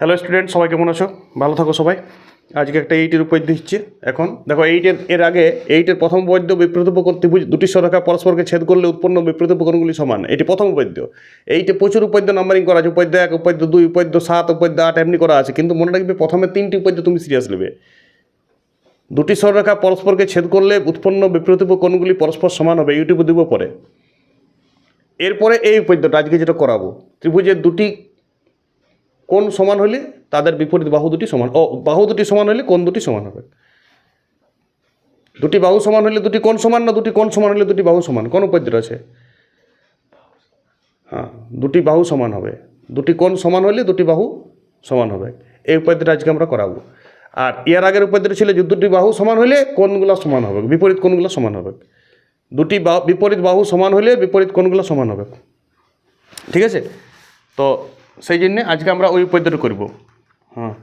Hello student সবাই কেমন আছো? ভালো থাকো সবাই। আজকে একটা এইটের উপর দিচ্ছে। এখন দেখো এইটের এর আগে এইটের প্রথম বৈদ্য বিপরীত উপকরণ ত্রিভুজ দুটি সরকা পরস্পরকে ছেদ করলে উৎপন্ন বিপরীত উপকরণগুলি সমান। এটি প্রথম উপদ্য এইটে প্রচুর উপদ্য নাম্বারিং করা আছে। উপদ্য এক উপদ্য দুই উপদ্য সাত উপদ্য আট, এমনি করা আছে। কিন্তু মনে রাখবে, প্রথমে তিনটি উপদ্য তুমি সিরিয়াস নেবে। দুটি সরলরেখা পরস্পরকে ছেদ করলে উৎপন্ন বিপরীত উপকরণগুলি পরস্পর সমান হবে। ইউটিউবে দিব পরে। এরপরে এই উপদ্যটা আজকে যেটা করাবো। ত্রিভুজের দুটি কোণ সমান হলে তাদের বিপরীত বাহু দুটি সমান, ও বাহু দুটি সমান হলে কোণ দুটি সমান হবে? দুটি বাহু সমান হলে দুটি কোণ সমান না দুটি কোণ সমান হলে দুটি বাহু সমান? কোন উপদ্য আছে? হ্যাঁ দুটি বাহু সমান হবে। দুটি কোণ সমান হলে দুটি বাহু সমান হবে। এই উপাদ্যটা আজকে আমরা করাবো। আর এর আগের উপাদ্য ছিল যে দুটি বাহু সমান হলে কোণগুলো সমান হবে? বিপরীত কোণগুলো সমান হবে? দুটি বিপরীত বাহু সমান হলে বিপরীত কোণগুলো সমান হবে? ঠিক আছে? তো সেই জন্যে আজকে আমরা ওই পদ্ধতি করব। হ্যাঁ।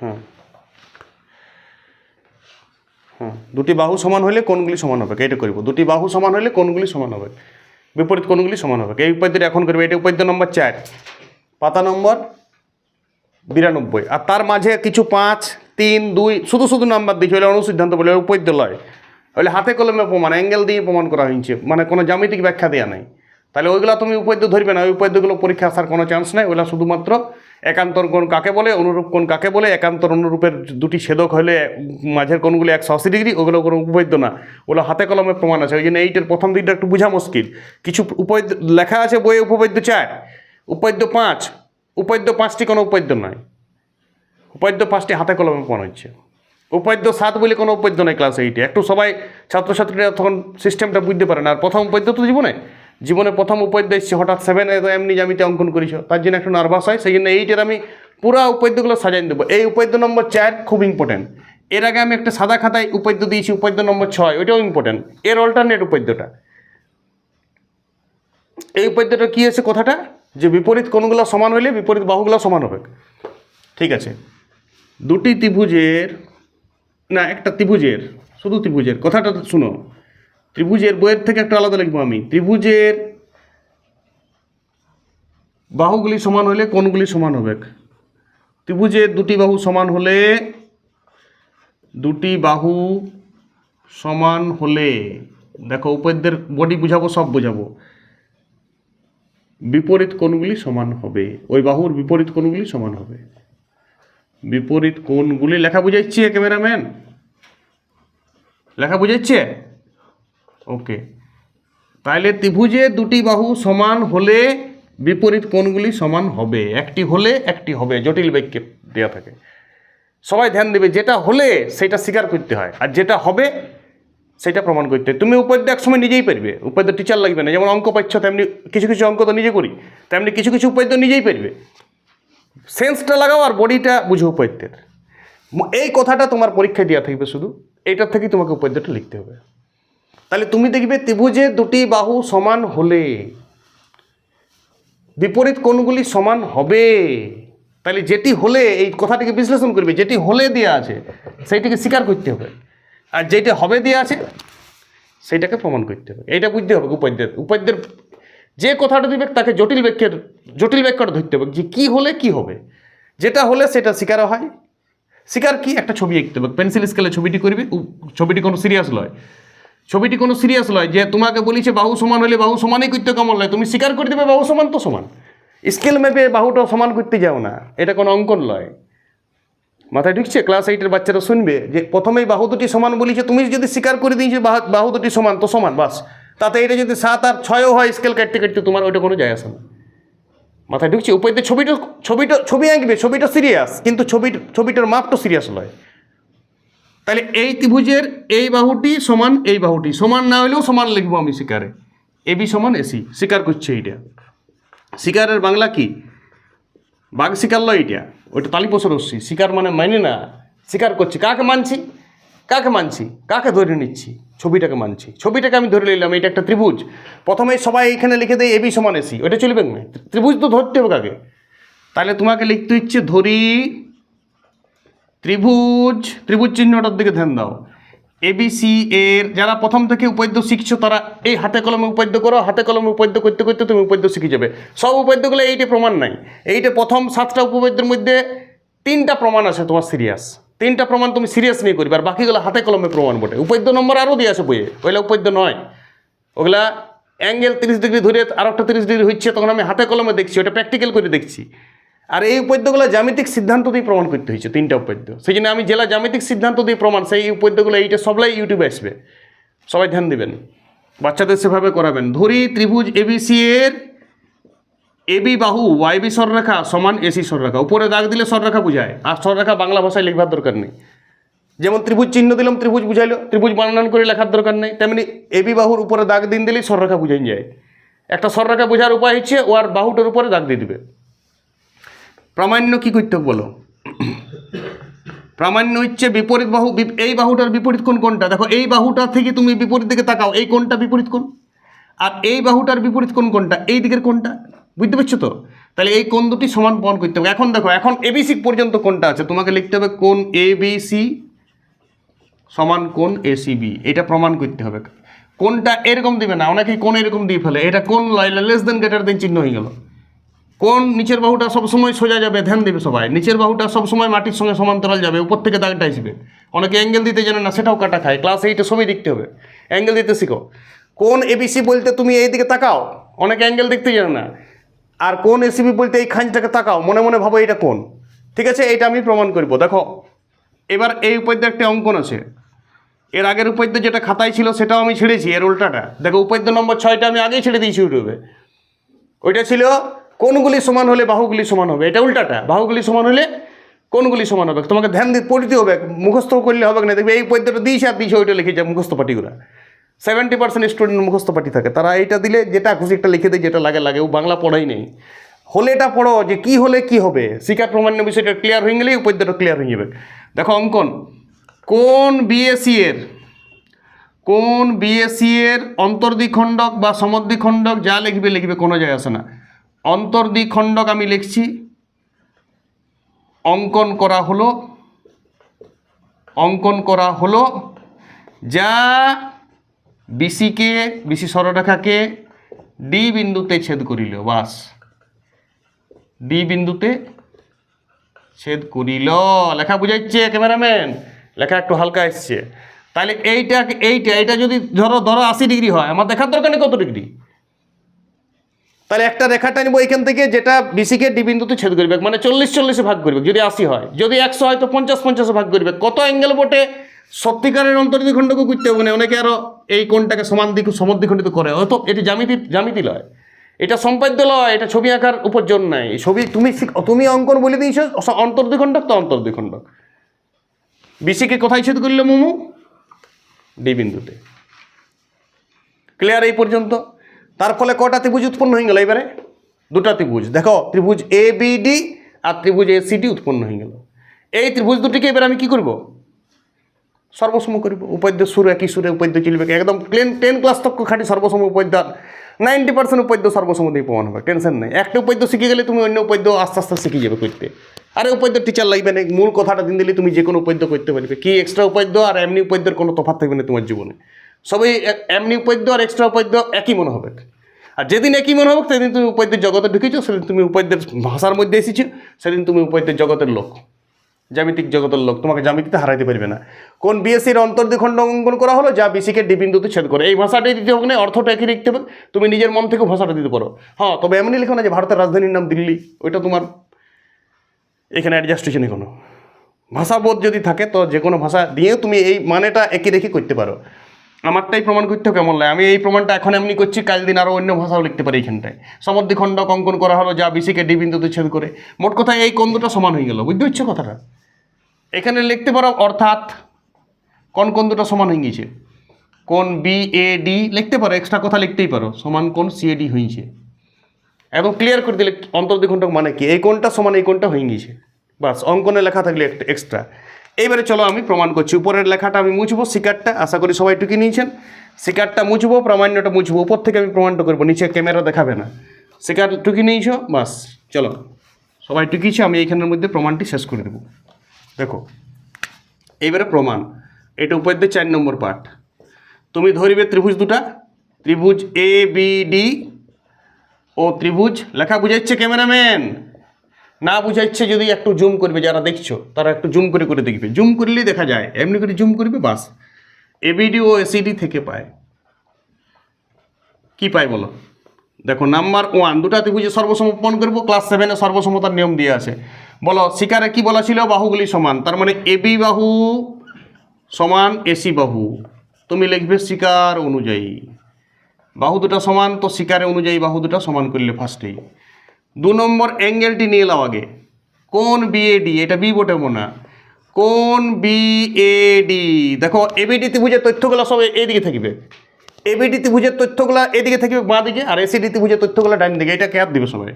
হ্যাঁ। হ্যাঁ। দুটি বাহু সমান হলে কোনগুলি সমান হবে? এটা করব। দুটি বাহু সমান হলে কোনগুলি সমান হবে? বিপরীত কোনগুলি সমান হবে? এই উপাদ্যটা এখন করবে। এটা উপাদ্য নম্বর চার। পাতা নম্বর বিরানব্বই। আর তার মাঝে কিছু পাঁচ, তিন, দুই, শুধু শুধু নাম্বার দিয়েছে অনুসিদ্ধান্ত বলে উপদ্য লয়। হলে হাতে কলমে প্রমাণ, অ্যাঙ্গেল দিয়ে প্রমাণ করা হয়েছে। মানে কোনো জ্যামিতিক ব্যাখ্যা দেওয়া নাই। তাহলে ওইগুলো তুমি উপদ্য ধরবে না। ওই উপদ্যগুলো পরীক্ষা আসার কোনো চান্স নাই। ওগুলো শুধুমাত্র একান্তর কোণ কাকে বলে, অনুরূপ কোণ কাকে বলে, একান্তর অনুরূপের দুটি ছেদক হলে মাঝের কোণগুলো একশো আশি ডিগ্রি, ওগুলো কোনো উপদ্য না। ওগুলো হাতে কলমে প্রমাণ আছে। ওই জন্য এইটার প্রথম দিকটা একটু বোঝা মুশকিল। কিছু উপদ্য লেখা আছে বইয়ে উপপদ্য চার উপদ্য পাঁচ। উপদ্য পাঁচটি কোনো উপদ্য নয় উপাদ্য পাঁচটি হাতে কলমে প্রমাণ হচ্ছে উপাদ্য সাত বলে কোনো উপাদ্য নেই ক্লাস এইটে একটু সবাই ছাত্রছাত্রীরা তখন সিস্টেমটা বুঝতে পারে না। আর প্রথম উপাদ্য তো জীবনে। জীবনে প্রথম উপাদ্য এসছে, হঠাৎ সেভেনে তো এমনি জামিতে অঙ্কন করেছ তার জন্য একটু নার্ভাস হয়। সেই জন্য এইটের আমি পুরা উপাদ্যগুলো সাজাই দেবো। এই উপাদ্য নম্বর চার খুব ইম্পর্টেন্ট এর আগে আমি একটা সাদা খাতায় উপাদ্য দিয়েছি, উপাদ্য নম্বর ছয়। ওইটাও ইম্পর্টেন্ট এর অল্টারনেট উপাদ্যটা। এই উপাদ্যটা কী আছে কথাটা? যে বিপরীত কোণগুলো সমান হলে বিপরীত বাহুগুলো সমান হবে। ঠিক আছে? দুটি ত্রিভুজের না, একটা ত্রিভুজের, শুধু ত্রিভুজের, কথাটা শুনো। ত্রিভুজের বইয়ের থেকে একটা আলাদা লিখব আমি। ত্রিভুজের বাহুগুলি সমান হলে কোনগুলি সমান হবে? ত্রিভুজের দুটি বাহু সমান হলে, দুটি বাহু সমান হলে, দেখো উপদ্যের বডি বুঝাবো, সব বুঝাবো। বিপরীত কোণগুলি সমান হবে? ওই বাহুর বিপরীত কোণগুলি সমান হবে? বিপরীত কোণগুলি লেখা বুঝাইছে ক্যামেরাম্যান? লেখা বুঝাইছে? ওকে। তাহলে ত্রিভুজে দুটি বাহু সমান হলে বিপরীত কোণগুলি সমান হবে। একটি হলে একটি হবে, জটিল বাক্যে দেওয়া থাকে। সবাই ধ্যান দেবে, যেটা হলে সেটা স্বীকার করতে হয়, আর যেটা হবে সেটা প্রমাণ করতে তুমি উপাদ্য এক সময় নিজেই পারবে উপাদ্য টিচার লাগবে না। যেমন অঙ্ক পাচ্ছ, তেমনি কিছু কিছু অঙ্ক তো নিজে করি, তেমনি কিছু কিছু উপাদ্য নিজেই পারবে। সেন্সটা লাগাও আর বডিটা বুঝো উপাদ্যের এই কথাটা তোমার পরীক্ষায় দেওয়া থাকবে শুধু। এইটার থেকেই তোমাকে উপাদ্যটা লিখতে হবে। তাহলে তুমি দেখবে ত্রিভুজে দুটি বাহু সমান হলে, বিপরীত কোণগুলি সমান হবে। তাহলে যেটি হলে, এই কথাটিকে বিশ্লেষণ করবে, যেটি হলে দেওয়া আছে, সেইটিকে স্বীকার করতে হবে। আর যেটা হবে দেওয়া আছে, সেইটাকে প্রমাণ করতে হবে। এইটা বুঝতে হবে উপাদ্যের উপাদ্যের যে কথাটা দিবে তাকে জটিল বাক্যের জটিল বাক্যটা ধরতে হবে, যে কী হলে কি হবে? যেটা হলে সেটা স্বীকার হয়। স্বীকার কি? একটা ছবি আঁকতে হবে। পেন্সিল স্কেলে ছবিটি করবি ছবিটি কোনো সিরিয়াস লয়। ছবিটি কোনো সিরিয়াস লয় যে তোমাকে বলিছে বাহু সমান হলে বাহু সমানই করতে কেমন লয়। তুমি স্বীকার করে দেবে বাহু সমান তো সমান। স্কেল ম্যাপে বাহুটা সমান করতে যাও না। এটা কোনো অঙ্কন লয়। মাথায় ঢুকছে? ক্লাস এইটের বাচ্চারা শুনবে যে প্রথমেই বাহু দুটি সমান বলিছে, তুমি যদি স্বীকার করে দিয়েছ বাহু দুটি সমান তো সমান, বাস। তাতে এটা যদি সাত আর ছয়ও হয় স্কেল কাটতে কাটতে তোমার ওইটা কোনো যায় আসে না। মাথায় ঢুকছে উপায়তে ছবিটা ছবিটা, ছবি আঁকবে, ছবিটা সিরিয়াস কিন্তু ছবি, ছবিটার মাপটা সিরিয়াস নয়। তাহলে এই ত্রিভুজের এই বাহুটি সমান এই বাহুটি, সমান না হলেও সমান লিখব আমি শিকারে। এবি সমান এসি শিকার করছে এইটা। শিকারের বাংলা কি? বাঘ শিকার লয় এটা ওইটা তালিপোষ রশ্মি শিকার মানে মানে না, শিকার করছি। কাকে মানছি? কাকে মানছি? কাকে ধরে নিচ্ছি? ছবিটাকে মানছি। ছবিটাকে আমি ধরে নিলাম, এটা একটা ত্রিভুজ। প্রথমে সবাই এখানে লিখে দেয় এবি সমান এসি ওটা চলবে না ত্রিভুজ তো ধরতে হবে কাকে? তাহলে তোমাকে লিখতে ইচ্ছে ধরি ত্রিভুজ ত্রিভুজ চিহ্নটার দিকে ধ্যান দাও। এবিসি এর, যারা প্রথম থেকে উপাদ্য শিখছো, তারা এই হাতে কলমে উপাদ্য করো, হাতে কলমে উপাদ্য করতে করতে তুমি উপদ্য শিখে যাবে। সব উপদ্যগুলো এইটা প্রমাণ নাই। এইটা প্রথম সাতটা উপপাদ্যের মধ্যে তিনটা প্রমাণ আছে তোমার সিরিয়াস তিনটা প্রমাণ তুমি সিরিয়াস নিয়ে করবে, আর বাকিগুলো হাতে কলমে প্রমাণ বটে। উপদ্য নম্বর আরও দিয়ে আছে বইয়ে। ওইগুলো উপদ্য নয়। ওগুলা অ্যাঙ্গেল তিরিশ ডিগ্রি ধরে আর একটা তিরিশ ডিগ্রি হচ্ছে, তখন আমি হাতে কলমে দেখছি, ওটা প্র্যাকটিক্যাল করে দেখছি। আর এই উপদ্যগুলো জ্যামিতিক সিদ্ধান্ত দিয়ে প্রমাণ করতে হয়েছে, তিনটা উপদ্য। সেই জন্য আমি জেলা জ্যামিতিক সিদ্ধান্ত দিয়ে প্রমাণ, সেই উপদ্যগুলো এইটা সবলাই ইউটিউবে আসবে। সবাই ধ্যান দিবেন। বাচ্চাদের সেভাবে করাবেন। ধরি ত্রিভুজ এবিসি এর এবি বাহু ওয়াইবি সররেখা সমান এসি সররেখা উপরে দাগ দিলে সররেখা বুঝায় আর সররেখা বাংলা ভাষায় লিখবার দরকার নেই। যেমন ত্রিভুজ চিহ্ন দিলাম ত্রিভুজ বুঝাইলো। ত্রিভুজ বানান করে লেখার দরকার নেই তেমনি এবি বাহুর উপরে দাগ দিন দিলেই সররেখা বুঝাই যায়। একটা সররেখা বোঝার উপায় হচ্ছে ও আর বাহুটার উপরে দাগ দিয়ে দিবে। প্রামাণ্য কি করতে বলো? প্রামাণ্য হচ্ছে বিপরীত বাহু এই বাহুটার বিপরীত কোণ কোনটা দেখো এই বাহুটা থেকে তুমি বিপরীত দিকে তাকাও এই কোণটা বিপরীত কোণ? আর এই বাহুটার বিপরীত কোণ কোনটা এই দিকের কোণটা? বুঝতে পারছ তো? তাহলে এই কোন দুটি সমান প্রমাণ করতে হবে। এখন দেখো, এখন এবিসি পর্যন্ত কোনটা আছে? তোমাকে লিখতে হবে কোন এ বি সমান কোন এসিবি এটা প্রমাণ করতে হবে। কোনটা এরকম দিবে না, অনেকেই কোন এরকম দিয়ে ফেলে। এটা কোন লেস দেন গ্রেটার দেন চিহ্ন হয়ে গেল। কোন নিচের বাহুটা সবসময় সোজা যাবে, ধ্যান দেবে সবাই। নিচের বাহুটা সবসময় মাটির সঙ্গে সমান্তরাল যাবে, উপর থেকে দাগটা আসবে। অনেকে অ্যাঙ্গেল দিতে জানে না, সেটাও কাটা খায়। ক্লাস এইটে সবই দেখতে হবে। অ্যাঙ্গেল দিতে শিখো। কোন এবিসি বলতে তুমি এই দিকে তাকাও? অনেকে অ্যাঙ্গেল দেখতে জানে না। আর কোন এসিবি বলতে এই খাঁজটাকে তাকাও, মনে মনে ভাবো এটা কোন। ঠিক আছে? এটা আমি প্রমাণ করব। দেখো, এবার এই উপাদ্য একটা অঙ্কন আছে। এর আগের উপাদ্য যেটা খাতায় ছিল, সেটাও আমি ছেড়েছি, এর উল্টাটা। দেখো, উপাদ্য নম্বর ছয়টা আমি আগেই ছেড়ে দিয়েছি ইউটিউবে। ওইটা ছিল, কোনগুলি সমান হলে বাহুগুলি সমান হবে? এটা উল্টাটা। বাহুগুলি সমান হলে কোনগুলি সমান হবে? তোমাকে ধ্যান দিয়ে পড়তে হবে মুখস্থ করলে হবে না। দেখবে এই পদ্যটা দিয়েছে আর দিয়েছে, ওইটা লিখেছে মুখস্থ পাটিগুলো। সেভেন্টি পার্সেন্ট স্টুডেন্ট মুখস্থ পাটি থাকে। তারা এইটা দিলে যেটা খুশি একটা লিখে দেয়, যেটা লাগে লাগে। ও বাংলা পড়াই নেই। হলে এটা পড়ো যে কি হলে কি হবে। শিকার প্রমাণ্য বিষয়টা ক্লিয়ার হয়ে গেলেই পদ্যটা ক্লিয়ার হয়ে যাবে। দেখো অঙ্কন। কোন বিএসসি এর, কোন বিএসসি এর অন্তর্দ্বিখণ্ডক বা সমদ্বিখণ্ডক যা লিখবে লিখবে কোনো যায় আসে না। অন্তর্দ্বিখণ্ডক আমি লিখছি। অঙ্কন করা হলো। অঙ্কন করা হলো। যা বিসিকে বিসি সরলরেখাকে ডি বিন্দুতে ছেদ করিল, বাস। ডি বিন্দুতে ছেদ করিল। লেখা বুঝাইছে ক্যামেরাম্যান? লেখা একটু হালকা এসছে। তাহলে এইটা এইটা এটা যদি ধরো ধরো আশি ডিগ্রি হয়, আমার দেখার দরকার নেই কত ডিগ্রি? তাহলে একটা রেখা টানবো এখান থেকে, যেটা বিসিকে ডি বিন্দুতে ছেদ করবে মানে চল্লিশ চল্লিশে ভাগ করবে, যদি আশি হয়। যদি একশো হয়, তো পঞ্চাশ পঞ্চাশে ভাগ করবে। কত অ্যাঙ্গেল বটে? সত্যিকারের অন্তর্দ্বিখণ্ডকে করতে হবে না, অনেকে আরও এই কোণটাকে সমান দিক সমদ্বিখণ্ডিত করে। হয়তো এটি জামিতি জামিতি লয়। এটা সম্পাদ্য লয়, এটা ছবি আঁকার উপর জোর নাই ছবি তুমি তুমি অঙ্কন বলে দিয়েছ অন্তর্দ্বিখণ্ডক তো অন্তর্দ্বিখণ্ডক বিসিকে কোথায় ছেদ করলে মোমো, ডি বিন্দুতে। ক্লিয়ার এই পর্যন্ত? তার ফলে কটা ত্রিভুজ উৎপন্ন হয়ে গেল এবারে? দুটা ত্রিভুজ। দেখো, ত্রিভুজ এ বি ডি আর ত্রিভুজ এ সি ডি উৎপন্ন হয়ে গেল। এই ত্রিভুজ দুটিকে এবার আমি কি করব? সর্বসম করব। উপাদ্য সুর একই সুরে উপাদ্য চলবে একদম প্লেন টেন ক্লাস তক খাটি সর্বসম উপাদ্য। নাইনটি পার্সেন্ট উপাদ্য সর্বসম দিয়ে প্রমাণ হবে টেনশন নেই। একটা উপাদ্য শিখে গেলে তুমি অন্য উপাদ্য আস্তে আস্তে শিখে যাবে করতে। আরে উপাদ্য টিচার লাগবে না, মূল কথাটা দিন দিলে তুমি যে কোনো উপাদ্য করতে পারবে। কি এক্সট্রা উপাদ্য আর এমনি উপাদ্যের কোনো তফাৎ থাকবে না তোমার জীবনে। সবই এমনি উপাদ্য আর এক্সট্রা উপাদ্য একই মনে হবে। আর যেদিন একই মনে হবে, সেদিন তুমি উপাদ্যের জগতে ঢুকেছো, সেদিন তুমি উপাদ্যের ভাষার মধ্যে এসেছ, সেদিন তুমি উপাদ্যের জগতের লোক। জ্যামিতিক জগতের লোক, তোমাকে জ্যামিতিতে হারাইতে পারবে না। কোন বিএসসির অন্তর্দ্বিখণ্ড অঙ্কন করা হলো? যা বিসিকে বিন্দুতে ছেদ করে। এই ভাষাটাই দিতে হবে না, অর্থটা একই লিখতে হবে। তুমি নিজের মন থেকে ভাষাটা দিতে পারো। হ্যাঁ তবে এমনি লিখো না যে ভারতের রাজধানীর নাম দিল্লি। ওইটা তোমার এখানে অ্যাডজাস্ট হয়েছে কোনো। ভাষাবোধ যদি থাকে, তো যে কোনো ভাষা দিয়ে তুমি এই মানেটা একই রেখে করতে পারো। আমারটাই প্রমাণ করতে কেমন লাগে? আমি এই প্রমাণটা এখন এমনি করছি, কাল দিন আরও অন্য ভাষাও লিখতে পারি এইখানটায় সমদ্বিখণ্ড অঙ্কন করা হলো, যা বিসিকে ডি বিন্দুতে ছেদ করে। মোট কথা এই কোন দুটো সমান হয়ে গেল? বুঝতে পারছ কথাটা? এখানে লিখতে পারো, অর্থাৎ কোন কোন দুটো সমান হয়ে গেছে কোন বি এ ডি লিখতে পারো এক্সট্রা কথা লিখতেই পারো, সমান কোন সি এ ডি হয়েছে একদম ক্লিয়ার করে দিলে অন্তর্দ্বিখণ্ডক মানে কি? এই কোনটা সমান এই কোনটা হয়ে গিয়েছে। বাস, অঙ্কনে লেখা থাকলে একটা এক্সট্রা এইবারে চলো আমি প্রমাণ করছি। উপরের লেখাটা আমি মুছবো, শিকারটা, আশা করি সবাই টুকি নিয়েছেন। শিকারটা মুছবো, প্রামাণ্যটা মুছবো, উপর থেকে আমি প্রমাণটা করব, নিচে ক্যামেরা দেখাবে না। শিকার টুকি নিয়েছ? বাস, চলো। সবাই টুকিয়েছো, আমি এইখানের মধ্যে প্রমাণটি শেষ করে দেবো। দেখো, এইবারে প্রমাণ। এটা উপদ্যের চার নম্বর পার্ট তুমি ধরিবে ত্রিভুজ দুটা, ত্রিভুজ এ বি ডি ও ত্রিভুজ লেখা বুঝাইছে ক্যামেরাম্যান। না বুঝাইছে যদি একটু জুম করবে, যারা দেখছ, তারা একটু জুম করে করে দেখবে। জুম করলেই দেখা যায়, এমনি করে জুম করবে, বাস। এবিডি ও এসিডি থেকে পায়। কি পায় বলো? দেখো, নাম্বার ওয়ান দুটা ত্রিভুজে সর্বসম প্রমাণ করব ক্লাস সেভেনে সর্বসমতার নিয়ম দিয়ে আছে। বলো, শিকারে কি বলা ছিল? বাহুগুলি সমান। তার মানে এবি বাহু সমান এসি বাহু। তুমি লিখবে শিকার অনুযায়ী। বাহু দুটা সমান, তো শিকারে অনুযায়ী বাহু দুটা সমান করলে ফার্স্টেই দু নম্বর অ্যাঙ্গেলটি নিয়ে এলাও আগে। কোন বিএডি এটা বি বটে মনে কোন বিএডি দেখো এবিডি ত্রিভুজের তথ্যগুলো সব এদিকে থাকবে। এবিডি ত্রিভুজের তথ্যগুলো এদিকে থাকবে বাঁ দিকে, আর এসিডি ত্রিভুজের তথ্যগুলো ডান দিকে। এটা ক্যাপ দিবে সবাই?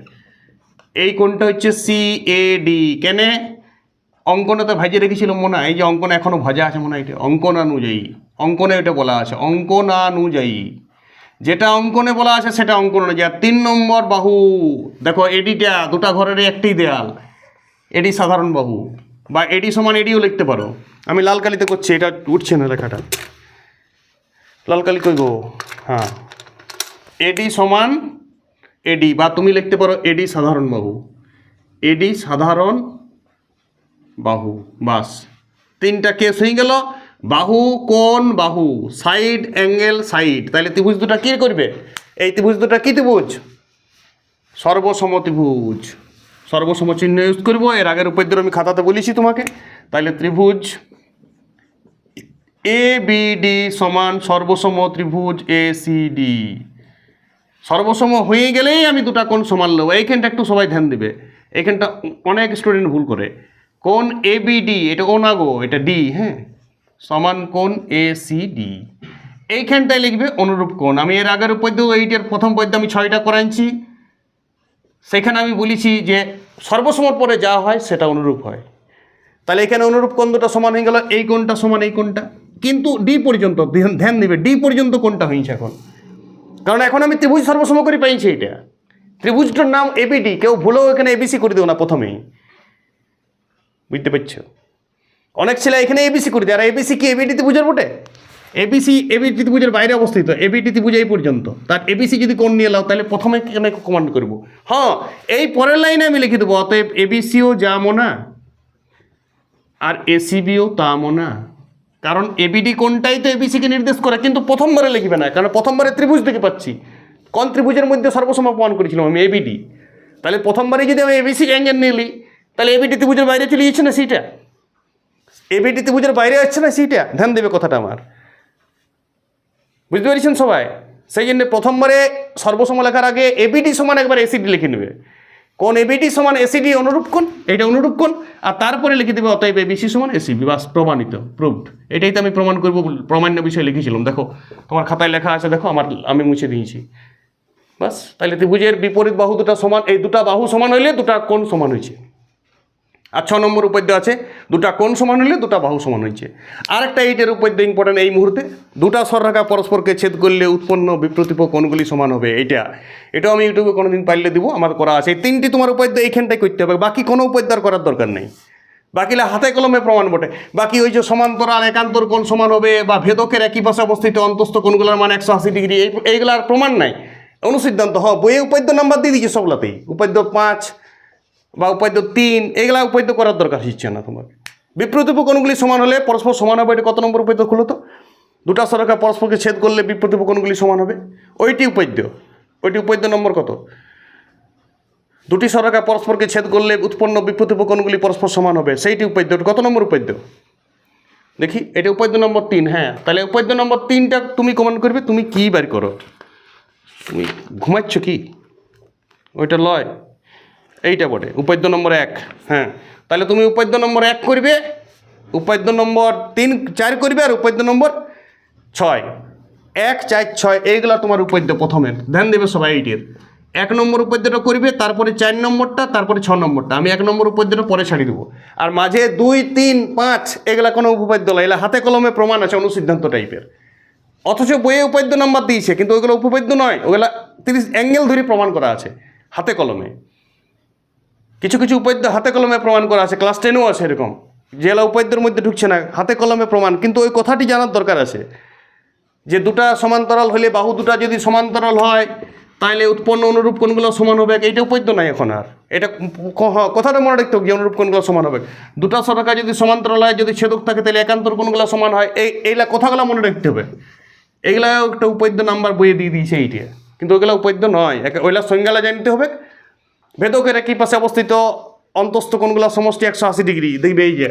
এই কোনটা হচ্ছে সি এ ডি কেনে? অঙ্কনে তো ভাজিয়ে রেখেছিলাম মনে হয়। এই যে অঙ্কনে এখনও ভাজা আছে মনে হয় এটা। অঙ্কনানুযায়ী। অঙ্কনে এটা বলা আছে। অঙ্কনানুযায়ী। যেটা অঙ্কনে বলা আছে সেটা অঙ্কন অনুযায়ী তিন নম্বর বাহু। দেখো, এডিটা দুটা ঘরের একটি দেয়াল। এডি সাধারণ বাহু। বা এডি সমান এডিও লিখতে পারো। আমি লাল কালিতে করছি, এটা উঠছে না লেখাটা। লাল কালি কই গো? হ্যাঁ। এডি সমান এডি বা তুমি লিখতে পারো এডি সাধারণ বাহু। এডি সাধারণ বাহু, বাস। তিনটা কেস হয়ে গেল। বাহু কোন বাহু। সাইড অ্যাঙ্গেল সাইড তাহলে ত্রিভুজ দুটা কী করবে? এই ত্রিভুজ দুটা কী ত্রিভুজ? সর্বসম ত্রিভুজ সর্বসম চিহ্ন ইউজ করব। এর আগের উপাদ্য আমি খাতাতে বলেছি তোমাকে। তাহলে ত্রিভুজ এ বি ডি সমান সর্বসম ত্রিভুজ এ সি ডি সর্বসম হয়ে গেলেই আমি দুটা কোণ সমান নেব। এইখানটা একটু সবাই ধ্যান দিবে। এইখানটা অনেক স্টুডেন্ট ভুল করে। কোন এ বি ডি এটা ও না গো এটা ডি হ্যাঁ? সমান কোন এ সি ডি এইখানটায় লিখবে অনুরূপ কোণ। আমি এর আগের পদ্য, এইটার প্রথম পদ্য আমি ছয়টা করাইছি সেখানে আমি বলেছি যে সর্বসমর পরে যা হয় সেটা অনুরূপ হয়। তাহলে এখানে অনুরূপ কোণ দুটো সমান হয়ে গেল, এই কোণটা সমান এই কোণটা। কিন্তু ডি পর্যন্ত, ধ্যান দিবে ডি পর্যন্ত কোনটা হয়েছে এখন। কারণ এখন আমি ত্রিভুজ সর্বসম করে পাইছি এটা। ত্রিভুজটার নাম এবিডি কেউ ভুলেও এখানে এবিসি করে দেও না প্রথমেই বুঝতে পারছ? অনেক ছেলে এখানে এবিসি করে দেয়। আর এবিসি কি এবিডি ত্রিভুজের বটে? এবিসি এবিডি ত্রিভুজের বাইরে অবস্থিত। এবিডি ত্রিভুজ এই পর্যন্ত। তার এবিসি যদি কোন নিয়ে লাও তাহলে প্রথমে কেন কমান্ড করব। হ্যাঁ এই পরের লাইনে আমি লিখে দেবো, অতএব এবিসিও যামো না আর এসিবিও তামো না কারণ এবিডি কোনটাই তো এবিসিকে নির্দেশ করে, কিন্তু প্রথমবারে লিখবে না, কারণ প্রথমবারে ত্রিভুজ দেখে পাচ্ছি। কোন ত্রিভুজের মধ্যে সর্বসম প্রমাণ করেছিলাম আমি? এবিডি তাহলে প্রথমবারে যদি আমি এবিসি অ্যাঙ্গেল নিলি, তাহলে এবিডি ত্রিভুজের বাইরে চলে যাচ্ছে না সেইটা এবিডি ত্রিভুজের বাইরে যাচ্ছে না সেইটা ধ্যান দেবে কথাটা আমার। বুঝতে পেরেছেন সবাই? সেই জন্য প্রথমবারে সর্বসম লেখার আগে এবিডি সমান একবার এসিডি লিখে নেবে। কোন এবিটি সমান এসিডি অনুরূপ কোন এটা অনুরূপ কোন আর তারপরে লিখে দেবে, অতএব এবিসি সমান এসিবি বাস প্রমাণিত প্রুভড এটাই তো আমি প্রমাণ করব, প্রমাণ্য বিষয়ে লিখেছিলাম। দেখো, তোমার খাতায় লেখা আছে, দেখো, আমার, আমি মুছে দিয়েছি। বাস তাহলে ত্রিভুজের বিপরীত বাহু দুটা সমান, এই দুটা বাহু সমান হইলে দুটা কোন সমান হয়েছে। আর ছ নম্বর উপাদ্য আছে, দুটা কোণ সমান হলে দুটা বাহু সমান হয়েছে আরেকটা এইটের উপাদ্য ইম্পর্টেন্ট এই মুহূর্তে, দুটা সররেখা পরস্পরকে ছেদ করলে উৎপন্ন বিপ্রতিপ কোণগুলি সমান হবে, এইটা। এটাও আমি ইউটিউবে কোনোদিন পাইলে দিব, আমার করা আছে। এই তিনটি তোমার উপাদ্য এইখানটাই করতে হবে, বাকি কোনো উপাদ্য আর করার দরকার নেই। বাকিলা হাতে কলমে প্রমাণ বটে। বাকি ওই যে সমান্তরাল, একান্তর কোণ সমান হবে বা ভেদকের একই পাশে অবস্থিত অন্তস্থ কোণগুলোর মান একশো আশি ডিগ্রি, এই এইগুলার প্রমাণ নাই। অনুসিদ্ধান্ত, হ, বইয়ে উপাদ্য নাম্বার দিয়ে দিয়েছে সবলাতেই। উপাদ্য পাঁচ বা উপাদ্য তিন এগুলা উপাদ্য করার দরকার হচ্ছে না তোমাকে। বিপ্রতিপ কোণগুলি সমান হলে পরস্পর সমান হবে, এটা কত নম্বর উপাদ্য খুলো তো দুটা সরকার পরস্পরকে ছেদ করলে বিপ্রতিপ কোণগুলি সমান হবে। ওইটি উপাদ্য ওইটি উপাদ্য নম্বর কত? দুটি সরকার পরস্পরকে ছেদ করলে উৎপন্ন বিপ্রতিপ কোণগুলি পরস্পর সমান হবে, সেইটি উপাদ্য কত নম্বর উপাদ্য দেখি, এটা উপাদ্য নম্বর তিন হ্যাঁ। তাহলে উপাদ্য নম্বর তিনটা তুমি কমেন্ট করবে, তুমি কী বার করো? তুমি ঘুমাচ্ছ কি? ওইটা লয়। এইটা বটে। উপাদ্য নম্বর এক। হ্যাঁ। তাহলে তুমি উপাদ্য নম্বর এক করবে উপাদ্য নম্বর তিন, চার করবে আর উপাদ্য নম্বর ছয়। এক, চার, ছয়, এইগুলা তোমার উপাদ্য প্রথমের। ধ্যান দেবে সবাই এইটের। এক নম্বর উপাদ্যটা করবে, তারপরে চার নম্বরটা, তারপরে ছ নম্বরটা। আমি এক নম্বর উপাদ্যটা পরে ছাড়ি দেবো। আর মাঝে দুই, তিন, পাঁচ এগুলা কোনো উপপাদ্য নয় এগুলা হাতে কলমে প্রমাণ আছে, অনুসিদ্ধান্ত টাইপের। অথচ বইয়ে উপাদ্য নাম্বার দিয়েছে, কিন্তু ওইগুলো উপপাদ্য নয়। ওগুলা তিরিশ অ্যাঙ্গেল ধরে প্রমাণ করা আছে, হাতে কলমে। কিছু কিছু উপাদ্য হাতে কলমে প্রমাণ করা আছে ক্লাস টেনেও আছে এরকম। জেলা উপাধ্যের মধ্যে ঢুকছে না, হাতে কলমে প্রমাণ, কিন্তু ওই কথাটি জানার দরকার আছে। যে দুটা সমান্তরাল হলে বাহু দুটা যদি সমান্তরাল হয় তাহলে উৎপন্ন অনুরূপ কোনগুলো সমান হবে? এইটা উপাদ্য নাই এখন আর। এটা কথাটা মনে রাখতে হবে যে অনুরূপ কোনগুলো সমান হবে। দুটা সরকা যদি সমান্তরাল হয়, যদি ছেদক থাকে তাহলে একান্তর কোনগুলো সমান হয়? এই এইগুলা কথাগুলো মনে রাখতে হবে। এইগুলা একটা উপাদ্য নাম্বার বইয়ে দিয়ে দিয়েছে এইটা। কিন্তু ওইগুলা উপাদ্য নয় ওইগুলা সংজ্ঞালা জানতে হবে। ভেদকের একই পাশে অবস্থিত অন্তস্থ কোণগুলো সমষ্টি একশো আশি ডিগ্রি? দেখবে এই যে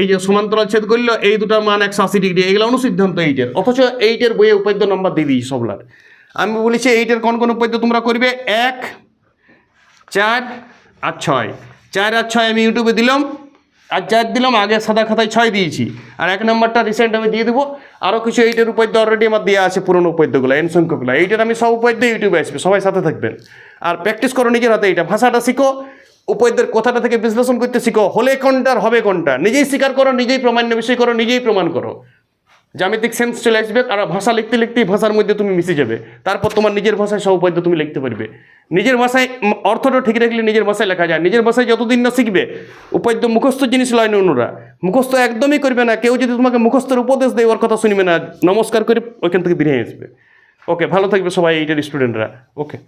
এই যে সমান্তরাল ছেদ করল, এই দুটার মান একশো আশি ডিগ্রি, এইগুলো অনুসিদ্ধান্ত এইটের। অথচ এইটের বইয়ে উপাদ্য নাম্বার দিয়ে দিই সবলার। আমি বলেছি এইটের কোন কোন উপাদ্য তোমরা করবে? এক, চার আর ছয়। চার আর ছয় আমি ইউটিউবে দিলাম, আর চার দিলাম, আগে সাদা খাতায় ছয় দিয়েছি। আর এক নম্বরটা রিসেন্ট আমি দিয়ে দেবো। আরও কিছু এইটের উপাদ্য অলরেডি আমার দেওয়া আছে, পুরনো উপাদ্যগুলো এন সংখ্যকগুলো এইটার আমি সব উপাদ্য ইউটিউবে আসবে, সবাই সাথে থাকবেন। আর প্র্যাকটিস করো নিজের হাতে এটা। ভাষাটা শিখো উপাদ্যের কথাটা থেকে বিশ্লেষণ করতে শিখো, হলে কোনটা হবে কোনটা। নিজেই স্বীকার করো, নিজেই প্রমাণ্য বিষয় করো, নিজেই প্রমাণ করো। জ্যামিতিক সেন্স চলে আসবে, আর ভাষা লিখতে লিখতেই ভাষার মধ্যে তুমি মিশে যাবে। তারপর তোমার নিজের ভাষায় সব উপাদ্য তুমি লিখতে পারবে। নিজের ভাষায় অর্থটা ঠিক রাখলে নিজের ভাষায় লেখা যায়। নিজের ভাষায় যতদিন না শিখবে, উপাদ্য মুখস্থ জিনিস লয় না অন্যরা। মুখস্থ একদমই করবে না। কেউ যদি তোমাকে মুখস্থের উপদেশ দেয়, ওর কথা শুনবে না। নমস্কার করে ওইখান থেকে বেরিয়ে আসবে। ওকে ভালো থাকবে সবাই, এইটার স্টুডেন্টরা ওকে